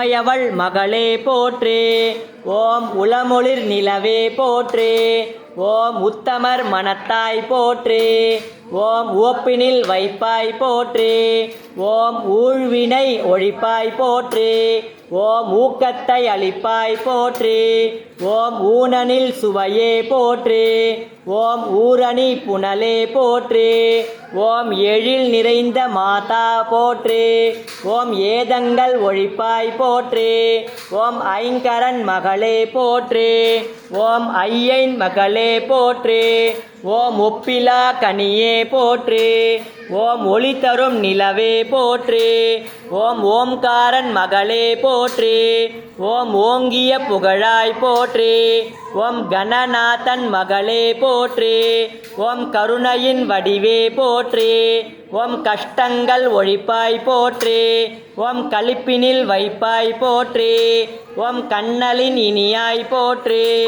மயவள் மகளே போற்றே. ஓம் உளமொளிர் நிலவே போற்றே. ஓம் உத்தமர் மனத்தாய் போற்றே. ஓம் ஓப்பினில் வைப்பாய் போற்றே. ஓம் ஊழ்வினை ஒழிப்பாய் போற்றே ஓம் ஊக்கத்தை அளிப்பாய் போற்றே ஓம் ஊனனில் சுவையே போற்றி ஓம் ஊரணி புனலே போற்றே ஓம் எழில் நிறைந்த மாதா போற்றே ஓம் ஏதங்கள் ஒழிப்பாய் போற்றே ஓம் ஐங்கரன் மகளே போற்றே ஓம் ஐயன் மகளே போற்றே ஓம் ஒப்பிலா கனியே போற்றி ஓம் ஒளி தரும் நிலவே போற்றே. ஓம் ஓம்காரன் மகளே போற்றே. ஓம் ஓங்கிய புகழாய் போற்றே. ஓம் கணநாதன் மகளே போற்றே. ஓம் கருணையின் வடிவே போற்றே. ஓம் கஷ்டங்கள் ஒழிப்பாய் போற்றே. ஓம் களிப்பினில் வைப்பாய் போற்றே. ஓம் கண்ணலின் இனியாய் போற்றே.